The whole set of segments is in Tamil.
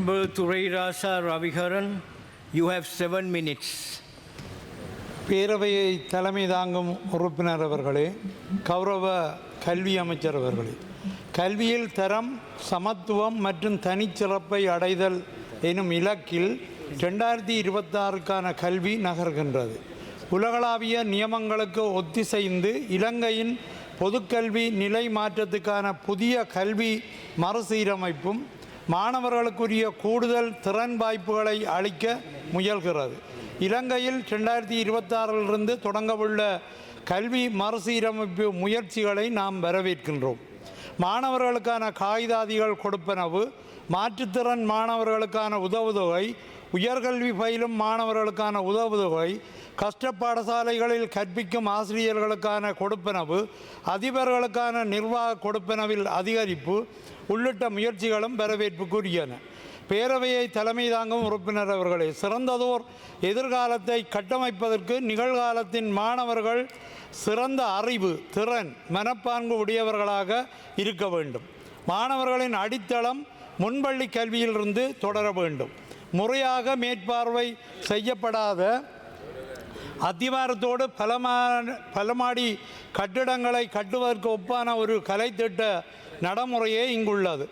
Honorable Turairasa Raviharan, you have seven minutes. பேரவையை தலைமை தாங்கும் உறுப்பினர் அவர்களே கௌரவ கல்வி அமைச்சர் அவர்களே கல்வியில் தரம் சமத்துவம் மற்றும் தனிச்சிறப்பை அடைதல் எனும் இலக்கில் ரெண்டாயிரத்தி இருபத்தாறுக்கான கல்வி நகர்கின்றது உலகளாவிய நியமங்களுக்கு ஒத்திசைந்து இலங்கையின் பொதுக்கல்வி நிலை மாற்றத்துக்கான புதிய கல்வி மறுசீரமைப்பும் மாணவர்களுக்குரிய கூடுதல் திறன் வாய்ப்புகளை அளிக்க முயல்கிறது. இலங்கையில் ரெண்டாயிரத்தி இருபத்தாறிலிருந்து தொடங்கவுள்ள கல்வி மறுசீரமைப்பு முயற்சிகளை நாம் வரவேற்கின்றோம். மாணவர்களுக்கான காகிதாதிகள் கொடுப்பனவு மாற்றுத்திறன் மாணவர்களுக்கான உதவுதொகை உயர்கல்வி பயிலும் மாணவர்களுக்கான உதவுதொகை கஷ்ட பாடசாலைகளில் கற்பிக்கும் ஆசிரியர்களுக்கான கொடுப்பனவு அதிபர்களுக்கான நிர்வாக கொடுப்பனவில் அதிகரிப்பு உள்ளிட்ட முயற்சிகளும் வரவேற்புக்குரியன. பேரவையை தலைமை தாங்கும் உறுப்பினர் அவர்களே சிறந்ததோர் எதிர்காலத்தை கட்டமைப்பதற்கு நிகழ்காலத்தின் மாணவர்கள் சிறந்த அறிவு திறன் மனப்பான்கு உடையவர்களாக இருக்க வேண்டும். மாணவர்களின் அடித்தளம் முன்பள்ளி கல்வியிலிருந்து தொடர வேண்டும். முறையாக மேற்பார்வை செய்யப்படாத அத்திவாரத்தோடு பலமான பலமாடி கட்டிடங்களை கட்டுவதற்கு ஒப்பான ஒரு கலைத்திட்ட நடைமுறையே இங்குள்ளது.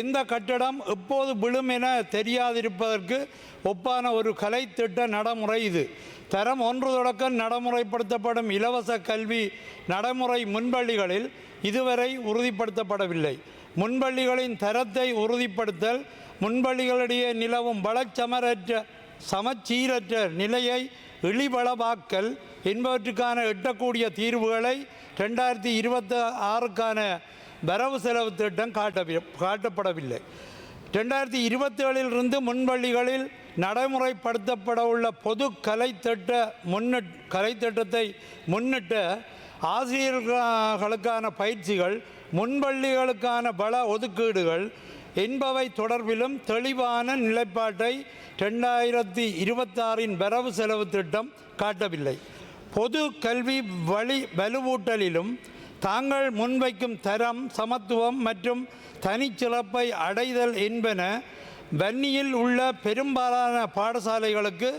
இந்த கட்டிடம் எப்போது விழும் என தெரியாதிருப்பதற்கு ஒப்பான ஒரு கலைத்திட்ட நடைமுறை இது. தரம் ஒன்று தொடக்கம் நடைமுறைப்படுத்தப்படும் இலவச கல்வி நடைமுறை முன்பள்ளிகளில் இதுவரை உறுதிப்படுத்தப்படவில்லை. முன்பள்ளிகளின் தரத்தை உறுதிப்படுத்தல் முன்பள்ளிகளிடையே நிலவும் வளச்சமரற்ற சமச்சீரற்ற நிலையை இழிவளவாக்கல் என்பவற்றுக்கான எட்டக்கூடிய தீர்வுகளை ரெண்டாயிரத்தி இருபத்தி ஆறுக்கான வரவு செலவு திட்டம் காட்ட காட்டப்படவில்லை. ரெண்டாயிரத்தி இருபத்தேழிலிருந்து முன்பள்ளிகளில் நடைமுறைப்படுத்தப்பட உள்ள பொது கலைத்திட்ட முன்னிட் கலைத்திட்டத்தை முன்னிட்டு ஆசிரியர்களுக்கான பயிற்சிகள் முன்பள்ளிகளுக்கான பல ஒதுக்கீடுகள் என்பவை தொடர்பிலும் தெளிவான நிலைப்பாட்டை ரெண்டாயிரத்தி இருபத்தாறின் வரவு செலவு திட்டம் காட்டவில்லை. பொது கல்வி வழி வலுவூட்டலிலும் தாங்கள் முன்வைக்கும் தரம் சமத்துவம் மற்றும் தனிச்சிறப்பை அடைதல் என்பன வன்னியில் உள்ள பெரும்பாலான பாடசாலைகளுக்கு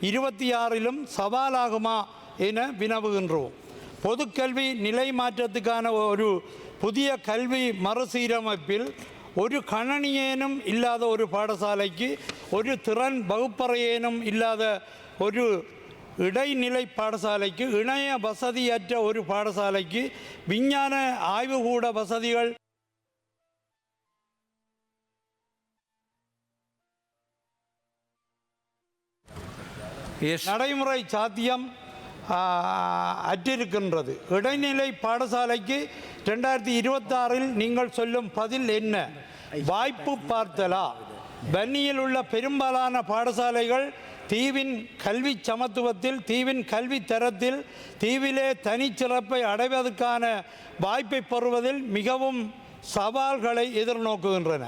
இருபத்தி ஆறிலும் சவாலாகுமா என வினவுகின்றோம். பொதுக்கல்வி நிலை மாற்றத்துக்கான ஒரு புதிய கல்வி மறுசீரமைப்பில் ஒரு கணனியேனும் இல்லாத ஒரு பாடசாலைக்கு ஒரு திறன் வகுப்பறையேனும் இல்லாத ஒரு இடைநிலை பாடசாலைக்கு இணைய வசதியற்ற ஒரு பாடசாலைக்கு விஞ்ஞான ஆய்வுகூட வசதிகள். நடைமுறை சாத்தியம் அற்றிருக்கின்றது. இடைநிலை பாடசாலைக்கு ரெண்டாயிரத்தி இருபத்தாறில் நீங்கள் சொல்லும் பதில் என்ன? வாய்ப்பு பார்த்தலா? பன்னியில் உள்ள பெரும்பாலான பாடசாலைகள் தீவின் கல்வி சமத்துவத்தில் தீவின் கல்வி தரத்தில் தீவிலே தனிச்சிறப்பை அடைவதற்கான வாய்ப்பை பெறுவதில் மிகவும் சவால்களை எதிர்நோக்குகின்றன.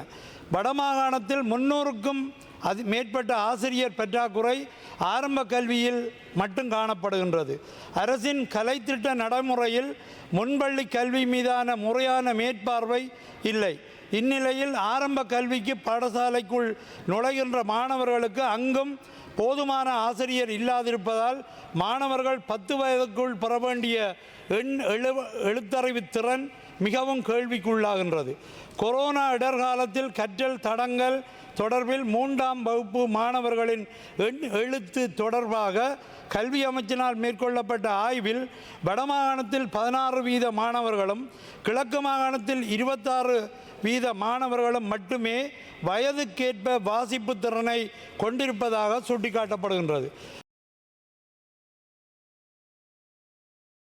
வடமாகாணத்தில் முன்னூறுக்கும் அது மேற்பட்ட ஆசிரியர் பற்றாக்குறை ஆரம்ப கல்வியில் மட்டும் காணப்படுகின்றது. அரசின் கலைத்திட்ட நடைமுறையில் முன்பள்ளி கல்வி மீதான முறையான மேற்பார்வை இல்லை. இந்நிலையில் ஆரம்ப கல்விக்கு பாடசாலைக்குள் நுழைகின்ற மாணவர்களுக்கு அங்கும் போதுமான ஆசிரியர் இல்லாதிருப்பதால் மாணவர்கள் பத்து வயதுக்குள் பெற வேண்டிய எண் எழு எழுத்தறிவு திறன் மிகவும் கேள்விக்குள்ளாகின்றது. கொரோனா இடர்காலத்தில் கற்றல் தடங்கள் தொடர்பில் மூன்றாம் வகுப்பு மாணவர்களின் எண் எழுத்து தொடர்பாக கல்வி அமைச்சினால் மேற்கொள்ளப்பட்ட ஆய்வில் வடமாகாணத்தில் பதினாறு வீத மாணவர்களும் கிழக்கு மாகாணத்தில் இருபத்தாறு வீத மாணவர்களும் மட்டுமே வயதுக்கேற்ப வாசிப்பு திறனை கொண்டிருப்பதாக சுட்டிக்காட்டப்படுகின்றது.